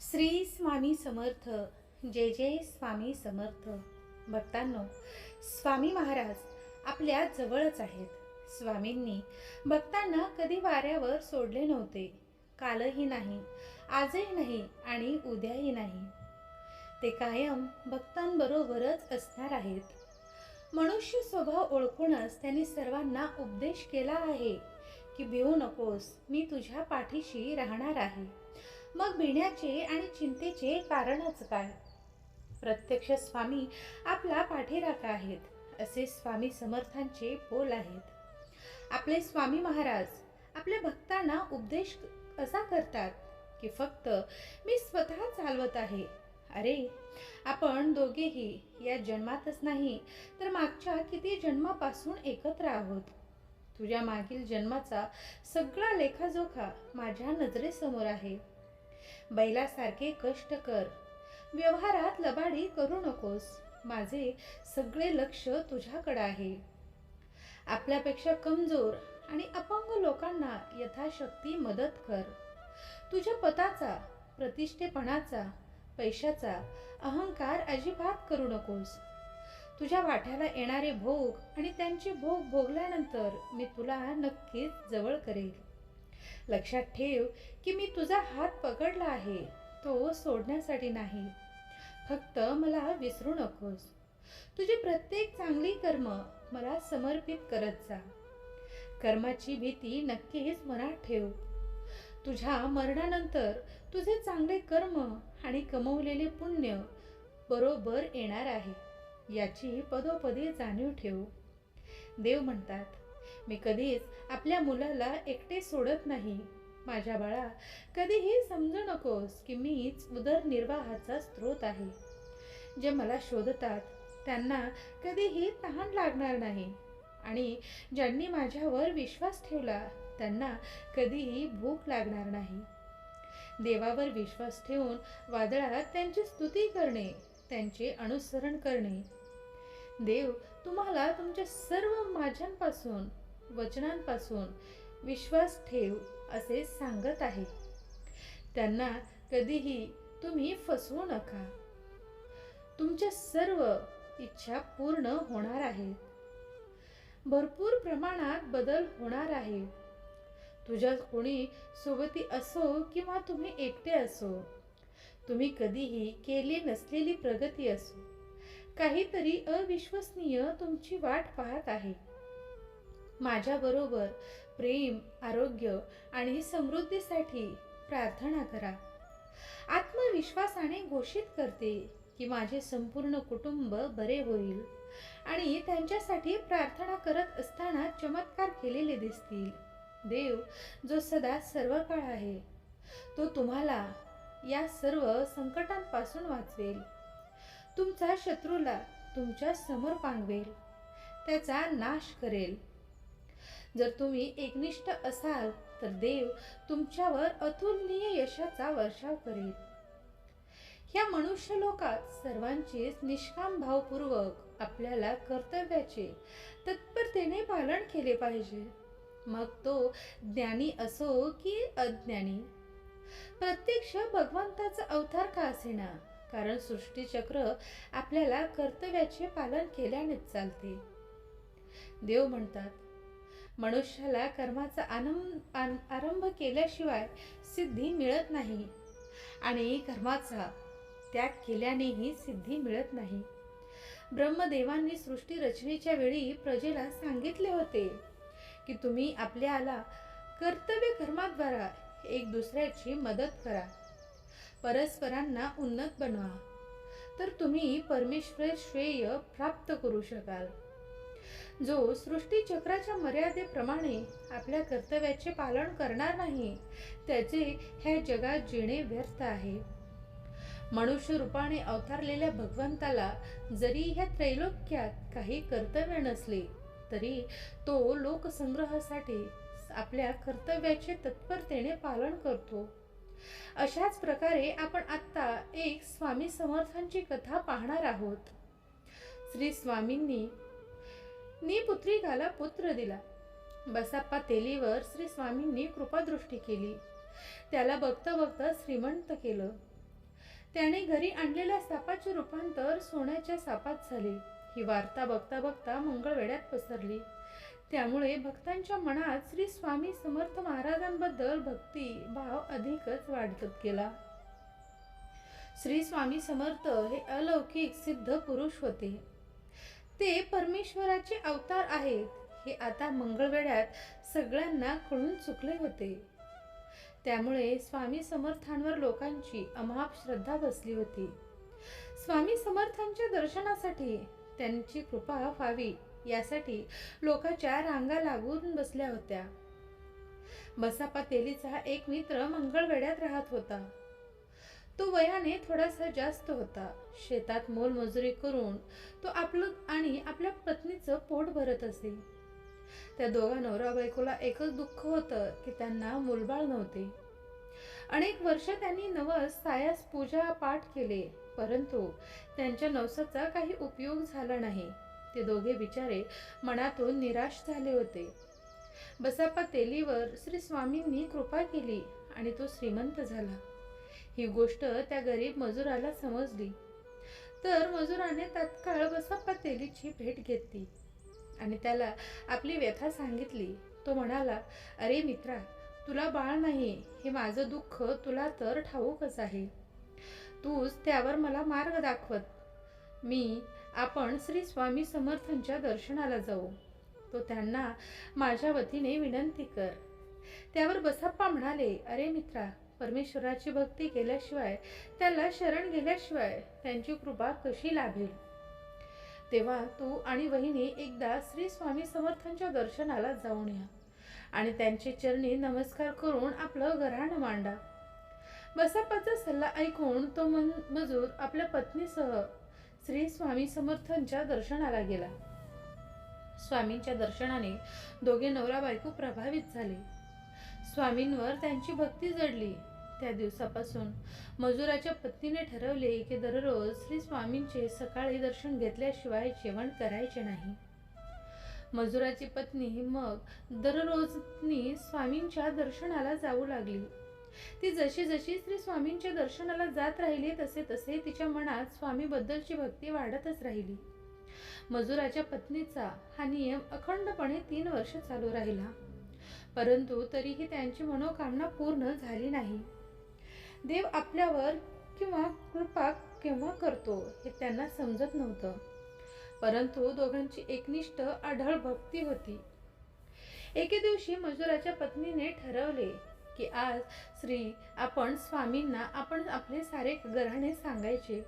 श्री स्वामी समर्थ जय जय स्वामी समर्थ. भक्तांनो स्वामी महाराज आपल्या जवळच आहेत. स्वामींनी भक्तांना कधी वाऱ्यावर सोडले नव्हते. कालही नाही आजही नाही आणि उद्याही नाही. ते कायम भक्तांबरोबरच असणार आहेत. मनुष्य स्वभाव ओळखूनच त्यांनी सर्वांना उपदेश केला आहे की भिवू नकोस मी तुझ्या पाठीशी राहणार आहे. मग भिण्याचे आणि चिंतेचे कारणच काय? प्रत्यक्ष स्वामी आपला पाठीराखा आहेत असे स्वामी समर्थांचे बोल आहेत. आपले स्वामी महाराज आपल्या भक्तांना उपदेश असा करतात? की फक्त मी स्वतः चालवत आहे. अरे आपण दोघेही या जन्मातच नाही तर मागच्या किती जन्मापासून एकत्र आहोत? तुझ्या मागील जन्माचा सगळा लेखाजोखा माझ्या नजरेसमोर आहे. बैलासारखे कष्ट कर. व्यवहारात लबाडी करू नकोस. माझे सगळे लक्ष तुझ्याकडे आहे. आपल्यापेक्षा कमजोर आणि अपंग लोकांना यथाशक्ती मदत कर. तुझ्या पताचा प्रतिष्ठेपणाचा पैशाचा अहंकार अजिबात करू नकोस. तुझ्या वाट्याला येणारे भोग आणि त्यांचे भोग भोगल्यानंतर मी तुला नक्कीच जवळ करेल. लक्षात ठेव की मी तुझा हात पकडला आहे. तो सोडण्यासाठी नाही. फक्त मला विसरू नकोस. तुझे प्रत्येक चांगली कर्म मला समर्पित करत जा. कर्माची भीती नक्कीच मनात ठेव. तुझ्या मरणानंतर तुझे चांगले कर्म आणि कमवलेले पुण्य बरोबर येणार आहे. याची पदोपदी जाणीव ठेव. देव म्हणतात मी कधीच आपल्या मुलाला एकटे सोडत नाही. माझ्या बाळा कधीही समजू नकोस की मीच उदरनिर्वाहाचा स्रोत आहे. जे मला शोधतात त्यांना कधीही तहान लागणार नाही. आणि ज्यांनी माझ्यावर विश्वास ठेवला त्यांना कधीही भूक लागणार नाही. देवावर विश्वास ठेवून वादळात त्यांची स्तुती करणे त्यांचे अनुसरण करणे. देव तुम्हाला तुमच्या सर्व माझ्यांपासून वचनांपासून विश्वास ठेव असे सांगत आहे त्यांना कधीही तुम्ही फसवू नका. तुमच्या सर्व इच्छा पूर्ण होणार आहेत. भरपूर प्रमाणात बदल होणार आहे. तुझ्या कोणी सोबती असो किंवा तुम्ही एकटे असो तुम्ही कधीही केली नसलेली प्रगती असो काहीतरी अविश्वसनीय तुमची वाट पाहत आहे. माझ्याबरोबर प्रेम आरोग्य आणि समृद्धीसाठी प्रार्थना करा. आत्मविश्वासाने घोषित करते की माझे संपूर्ण कुटुंब बरे होईल आणि त्यांच्यासाठी प्रार्थना करत असताना चमत्कार केलेले दिसतील. देव जो सदा सर्व काळ आहे तो तुम्हाला या सर्व संकटांपासून वाचवेल. तुमचा शत्रूला तुमच्यासमोर पांगवेल. त्याचा नाश करेल. जर तुम्ही एकनिष्ठ असाल तर देव तुमच्यावर अतुलनीय यशाचा वर्षाव करेल. ह्या मनुष्य लोकात सर्वांचेच निष्काम भावपूर्वक आपल्याला कर्तव्याचे तत्परतेने पालन केले पाहिजे. मग तो ज्ञानी असो की अज्ञानी? प्रत्यक्ष भगवंताचा अवतार का असेना? कारण सृष्टीचक्र आपल्याला कर्तव्याचे पालन केल्यानेच चालते. देव म्हणतात मनुष्याला कर्माचा आनंद आन- आरंभ केल्याशिवाय सिद्धी मिळत नाही. आणि कर्माचा त्याग केल्यानेही सिद्धी मिळत नाही. ब्रह्मदेवांनी सृष्टी रचनेच्या वेळी प्रजेला सांगितले होते की तुम्ही आपल्याला कर्तव्य कर्माद्वारा एक दुसऱ्याची मदत करा. परस्परांना उन्नत बनवा. तर तुम्ही परमेश्वर श्रेय प्राप्त करू शकाल. जो सृष्टी चक्राच्या मर्यादेप्रमाणे आपल्या कर्तव्याचे पालन करणार नाही त्याचे ह्या जगात जिणे व्यर्थ आहे. मनुष्य रूपाने अवतारलेल्या भगवंताला जरी ह्या त्रैलोक्यात काही कर्तव्य नसले तरी तो लोकसंग्रहासाठी आपल्या कर्तव्याचे तत्परतेने पालन करतो. अशाच प्रकारे आपण आत्ता एक स्वामी समर्थांची कथा पाहणार आहोत. श्री स्वामींनी नी पुत्रिकाला पुत्र दिला. बसाप्पा तेलीवर श्री स्वामींनी कृपादृष्टी केली. त्याला बघता बघता श्रीमंत केलं. त्याने घरी आणलेल्या सापाचे रूपांतर सोन्याच्या सापात झाले. ही वार्ता बघता बघता मंगळवेड्यात पसरली. त्यामुळे भक्तांच्या मनात श्री स्वामी समर्थ महाराजांबद्दल भक्ती भाव अधिकच वाढत गेला. श्री स्वामी समर्थ हे अलौकिक सिद्ध पुरुष होते. ते परमेश्वराचे अवतार आहेत. हे आता मंगळवेड्यात सगळ्यांना कळून चुकले होते. त्यामुळे स्वामी समर्थांवर लोकांची अमाप श्रद्धा बसली होती. स्वामी समर्थांच्या दर्शनासाठी त्यांची कृपा व्हावी यासाठी लोकांच्या रांगा लागून बसल्या होत्या. बसापा तेलीचा एक मित्र मंगळवेड्यात राहत होता. तो वयाने थोडासा जास्त होता. शेतात मोलमजुरी करून तो आपलं आणि आपल्या पत्नीचं पोट भरत असे. त्या दोघा नवरा बायकोला एकच दुःख होतं की त्यांना मुलबाळ नव्हते. अनेक वर्ष त्यांनी नवस सायास पूजा पाठ केले परंतु त्यांच्या नवसाचा काही उपयोग झाला नाही. ते दोघे बिचारे मनातून निराश झाले होते. बसापा तेलीवर श्री स्वामींनी कृपा केली आणि तो श्रीमंत झाला. ही गोष्ट त्या गरीब मजुराला समजली. तर मजुराने तात्काळ बसाप्पा तेलीची भेट घेतली आणि त्याला आपली व्यथा सांगितली. तो म्हणाला अरे मित्रा तुला बाळ नाही हे माझं दुःख तुला तर ठाऊकच आहे. तूच त्यावर मला मार्ग दाखवत. मी आपण श्री स्वामी समर्थांच्या दर्शनाला जाऊ. तो त्यांना माझ्या वतीने विनंती कर. त्यावर बसाप्पा म्हणाले अरे मित्रा परमेश्वराची भक्ती केल्याशिवाय त्याला शरण गेल्याशिवाय त्यांची कृपा कशी लाभेल? तेव्हा तू आणि वहिनी एकदा श्री स्वामी समर्थांच्या दर्शनाला जाऊन या आणि त्यांचे चरणी नमस्कार करून आपलं घराणं मांडा. बसाप्पाचा सल्ला ऐकून तो मन मजूर आपल्या पत्नीसह श्री स्वामी समर्थांच्या दर्शनाला गेला. स्वामींच्या दर्शनाने दोघे नवरा बायको प्रभावित झाले. स्वामींवर त्यांची भक्ती जडली. त्या दिवसापासून मजुराच्या पत्नीने ठरवले की दररोज श्री स्वामींचे सकाळी दर्शन घेतल्याशिवाय जेवण करायचे नाही. मजुराची पत्नी मग दररोजनी स्वामींच्या दर्शनाला जाऊ लागली. ती जशी जशी श्री स्वामींच्या दर्शनाला जात राहिली तसे तसे तिच्या मनात स्वामीबद्दलची भक्ती वाढतच राहिली. मजुराच्या पत्नीचा हा नियम अखंडपणे तीन वर्ष चालू राहिला. परंतु तरीही त्यांची मनोकामना पूर्ण झाली नाही. देव आपल्यावर किंवा कृपा केव्हा करतो हे त्यांना समजत नव्हतं. परंतु दोघांची एकनिष्ठ आढळ भक्ती होती. एके दिवशी मजुराच्या पत्नीने ठरवले की आज श्री आपण स्वामींना आपण आपले सारे घराणे सांगायचे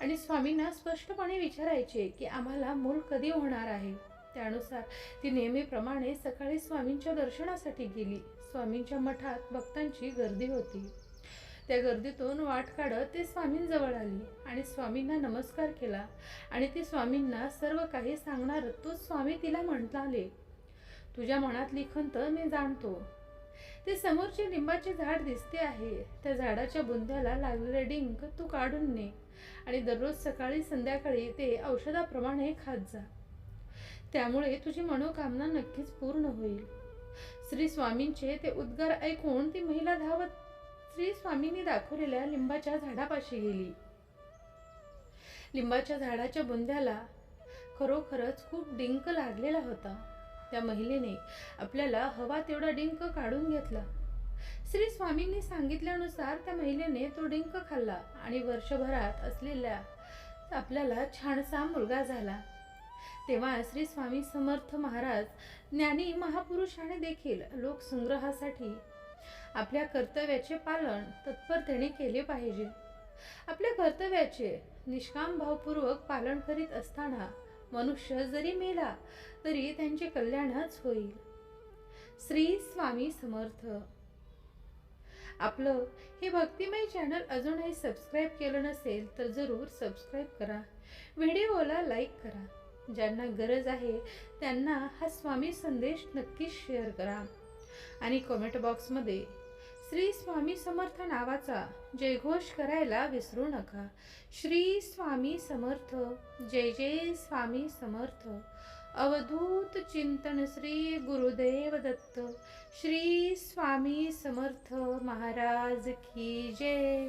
आणि स्वामींना स्पष्टपणे विचारायचे की आम्हाला मूल कधी होणार आहे? त्यानुसार ती नेहमीप्रमाणे सकाळी स्वामींच्या दर्शनासाठी गेली. स्वामींच्या मठात भक्तांची गर्दी होती. त्या गर्दीतून वाट काढत ते स्वामींजवळ आली आणि स्वामींना नमस्कार केला आणि ती स्वामींना सर्व काही सांगणार तो स्वामी तिला म्हणाले तुझ्या मनातली खंत मी जाणतो. ते समोरचे लिंबाचे झाड दिसते आहे. त्या झाडाच्या बुंद्याला लागलेले डिंक तू काढून ने आणि दररोज सकाळी संध्याकाळी ते औषधाप्रमाणे खात जा. त्यामुळे तुझी मनोकामना नक्कीच पूर्ण होईल. श्री स्वामींचे ते उद्गार ऐकून ती महिला धावत श्री स्वामींनी दाखवलेल्या लिंबाच्या झाडापाशी गेली. लिंबाच्या झाडाच्या बुंद्याला खरोखरच खूप डिंक लागलेला होता. त्या महिलेने आपल्याला हवा तेवढा डिंक काढून घेतला. श्री स्वामींनी सांगितल्यानुसार त्या महिलेने तो डिंक खाल्ला आणि वर्षभरात असलेल्या आपल्याला छानसा मुलगा झाला. तेव्हा श्री स्वामी समर्थ महाराज ज्ञानी महापुरुषाने देखील लोकसंग्रहासाठी आपल्या कर्तव्याचे पालन तत्परतेने केले पाहिजे. आपल्या कर्तव्याचे निष्काम भावपूर्वक पालन करीत असताना मनुष्य जरी मेला तरी त्यांचे कल्याणच होईल. श्री स्वामी समर्थ. आपलं हे भक्तिमय चॅनल अजूनही सबस्क्राईब केलं नसेल तर जरूर सबस्क्राईब करा. व्हिडिओला लाईक करा. ज्यांना गरज आहे त्यांना हा स्वामी संदेश नक्कीच शेअर करा. आणि कमेंट बॉक्समध्ये श्री स्वामी समर्थ नावाचा जयघोष करायला विसरू नका. श्री स्वामी समर्थ जय जय स्वामी समर्थ. अवधूत चिंतन श्री गुरुदेव दत्त. श्री स्वामी समर्थ महाराज की जय.